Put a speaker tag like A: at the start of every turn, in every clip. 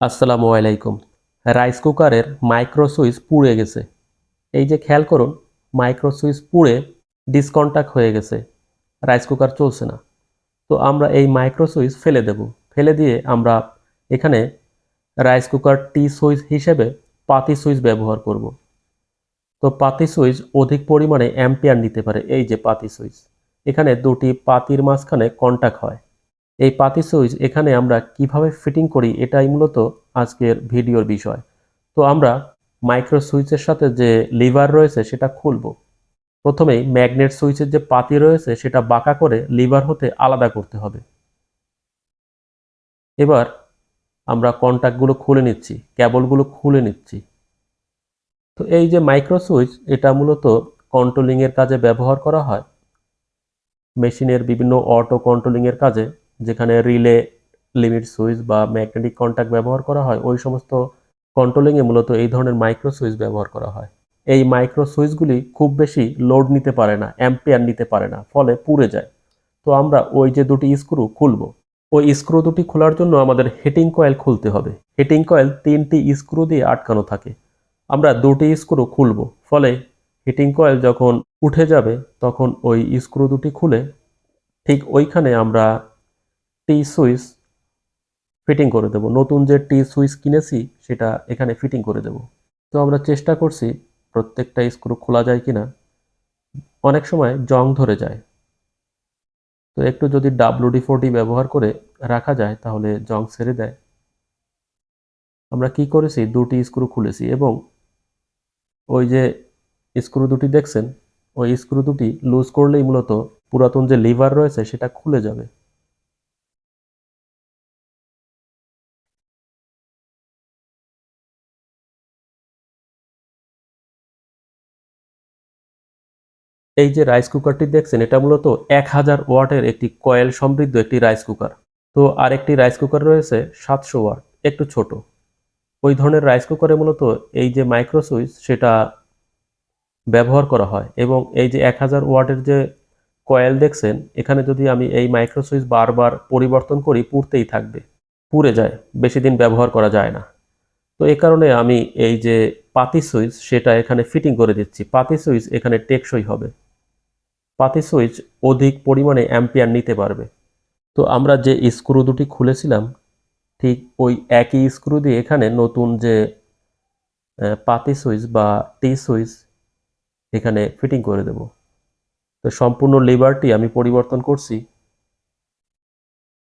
A: আসসালামু আলাইকুম। রাইস কুকারের মাইক্রো সুইচ পুড়ে গেছে। এই যে খেয়াল করুন মাইক্রো সুইচ পুড়ে ডিসকন্ট্যাক্ট হয়ে গেছে। রাইস কুকার চলছে না। তো আমরা এই মাইক্রো সুইচ ফেলে দেব। ফেলে দিয়ে আমরা এখানে রাইস কুকার টি সুইচ হিসেবে পাতি সুইচ ব্যবহার করব। তো পাতি সুইচ অধিক পরিমাণে অ্যাম্পিয়ার নিতে পারে। এই যে পাতি সুইচ। এখানে দুটি পাতির মাঝখানে কন্ট্যাক্ট হয়। এই পাতি সুইচ এখানে আমরা কীভাবে ফিটিং করি এটাই মূলত আজকের ভিডিওর বিষয়। তো আমরা মাইক্রো সুইচের সাথে যে লিভার রয়েছে সেটা খুলব। প্রথমেই ম্যাগনেট সুইচের যে পাতি রয়েছে সেটা বাঁকা করে লিভার হতে আলাদা করতে হবে। এবার আমরা কন্ট্যাক্টগুলো খুলে নিচ্ছি কেবলগুলো খুলে নিচ্ছি। তো এই যে মাইক্রো সুইচ, এটা মূলত কন্ট্রোলিংয়ের কাজে ব্যবহার করা হয়। মেশিনের বিভিন্ন অটো কন্ট্রোলিংয়ের কাজে যেখানে রিলে লিমিট সুইচ বা ম্যাগনেটিক কন্ট্যাক্ট ব্যবহার করা হয়, ওই সমস্ত কন্ট্রোলিংয়ে মূলত এই ধরনের মাইক্রো সুইচ ব্যবহার করা হয়। এই মাইক্রো সুইচগুলি খুব বেশি লোড নিতে পারে না অ্যাম্পিয়ার নিতে পারে না, ফলে পুড়ে যায়। তো আমরা ওই যে দুটি স্ক্রু খুলব, ওই স্ক্রু দুটি খোলার জন্য আমাদের হিটিং কয়েল খুলতে হবে। হিটিং কয়েল তিনটি স্ক্রু দিয়ে আটকানো থাকে। আমরা দুটি স্ক্রু খুলব, ফলে হিটিং কয়েল যখন উঠে যাবে, তখন ওই স্ক্রু দুটি খুলে ঠিক ওইখানে আমরা টি সুইচ ফিটিং করে দেব। নতুন যে টি সুইচ কিনেছি, সেটা এখানে ফিটিং করে দেব। তো আমরা চেষ্টা করছি, প্রত্যেকটা স্ক্রু খোলা যায় কি না অনেক সময় জং ধরে যায়। তো একটু যদি ডাব্লুডি ফোরটি ব্যবহার করে রাখা যায়, তাহলে জং ছেড়ে দেয়। আমরা কি করেছি? দুটি স্ক্রু খুলেছি এবং ওই যে স্ক্রু দুটি দেখছেন, ওই স্ক্রু দুটি লুজ করলেই মূলত পুরাতন যে লিভার রয়েছে, সেটা খুলে যাবে। এই যে রাইস কুকারটি দেখছেন, এটা মূলত এক হাজার ওয়াটের একটি কয়েল সমৃদ্ধ একটি রাইস কুকার তো আরেকটি রাইস কুকার রয়েছে সাতশো ওয়াট, একটু ছোট। ওই ধরনের রাইস কুকারে মূলত এই যে মাইক্রো সুইচ সেটা ব্যবহার করা হয় এবং এই যে এক হাজার ওয়াটের যে কয়েল দেখছেন, এখানে যদি আমি এই মাইক্রো সুইচ বারবার পরিবর্তন করি, পুড়তেই থাকবে, পুড়ে যায়, বেশি দিন ব্যবহার করা যায় না। তো এই কারণে আমি এই যে পাতি সুইচ সেটা এখানে ফিটিং করে দিচ্ছি। পাতি সুইচ এখানে টেকসই হবে। পাতি সুইচ অধিক পরিমাণে অ্যাম্পিয়ার নিতে পারবে। তো আমরা যে স্ক্রু দুটি খুলেছিলাম, ঠিক ওই একই স্ক্রু দিয়ে এখানে নতুন যে পাতি সুইচ বা টি সুইচ এখানে ফিটিং করে দেব। তো সম্পূর্ণ লিভারটি আমি পরিবর্তন করছি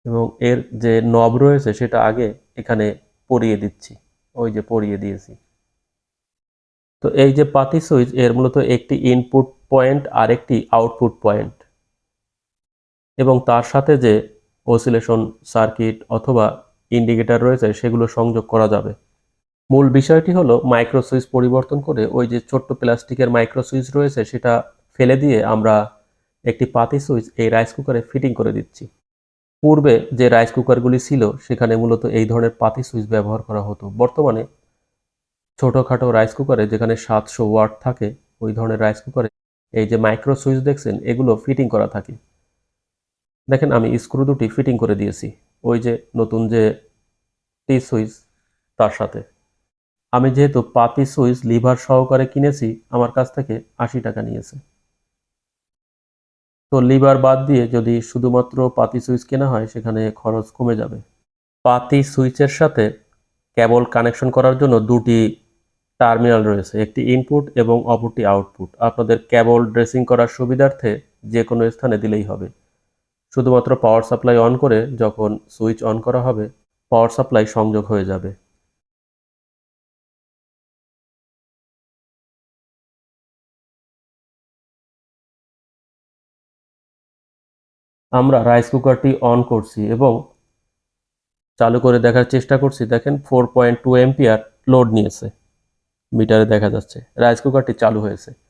A: এবং এর যে নব রয়েছে সেটা আগে এখানে পরিয়ে দিচ্ছি, ওই যে পরিয়ে দিয়েছি। তো এই যে পাতি সুইচ, এর মূলত একটি ইনপুট পয়েন্ট আর একটি আউটপুট পয়েন্ট। এবং তার সাথে যে অসিলেশন সার্কিট অথবা ইন্ডিকেটর রয়েছে, সেগুলো সংযোগ করা যাবে। মূল বিষয়টি হলো মাইক্রো সুইচ পরিবর্তন করে ওই যে ছোট্ট প্লাস্টিকের মাইক্রো সুইচ রয়েছে, সেটা ফেলে দিয়ে আমরা একটি পাতি সুইচ এই রাইস কুকারে ফিটিং করে দিচ্ছি। পূর্বে যে রাইস কুকারগুলি ছিল, সেখানে মূলত এই ধরনের পাতি সুইচ ব্যবহার করা হতো। বর্তমানে ছোটোখাটো রাইস কুকারে যেখানে সাতশো ওয়াট থাকে, ওই ধরনের রাইস কুকারে এই যে মাইক্রো সুইচ দেখছেন, এগুলো ফিটিং করা থাকে। দেখেন আমি স্ক্রু দুটি ফিটিং করে দিয়েছি, ওই যে নতুন যে টি সুইচ তার সাথে। আমি যেহেতু পাতি সুইচ লিভার সহকারে কিনেছি, আমার কাছ থেকে আশি টাকা নিয়েছে। তো লিভার বাদ দিয়ে যদি শুধুমাত্র পাতি সুইচ কেনা হয়, সেখানে খরচ কমে যাবে। পাতি সুইচের সাথে কেবল কানেকশন করার জন্য দুটি টার্মিনাল রয়েছে, একটি ইনপুট এবং অপরটি আউটপুট আপনাদের কেবল ড্রেসিং করার সুবিধার্থে যে কোনো স্থানে দিলেই হবে। শুধুমাত্র পাওয়ার সাপ্লাই অন করে যখন সুইচ অন করা হবে পাওয়ার সাপ্লাই সংযোগ হয়ে যাবে। আমরা রাইস কুকারটি অন করছি এবং চালু করে দেখার চেষ্টা করছি। দেখেন four point two ampere load নিয়েছে। মিটারে দেখা যাচ্ছে। রাইস কুকারটি চালু হয়েছে।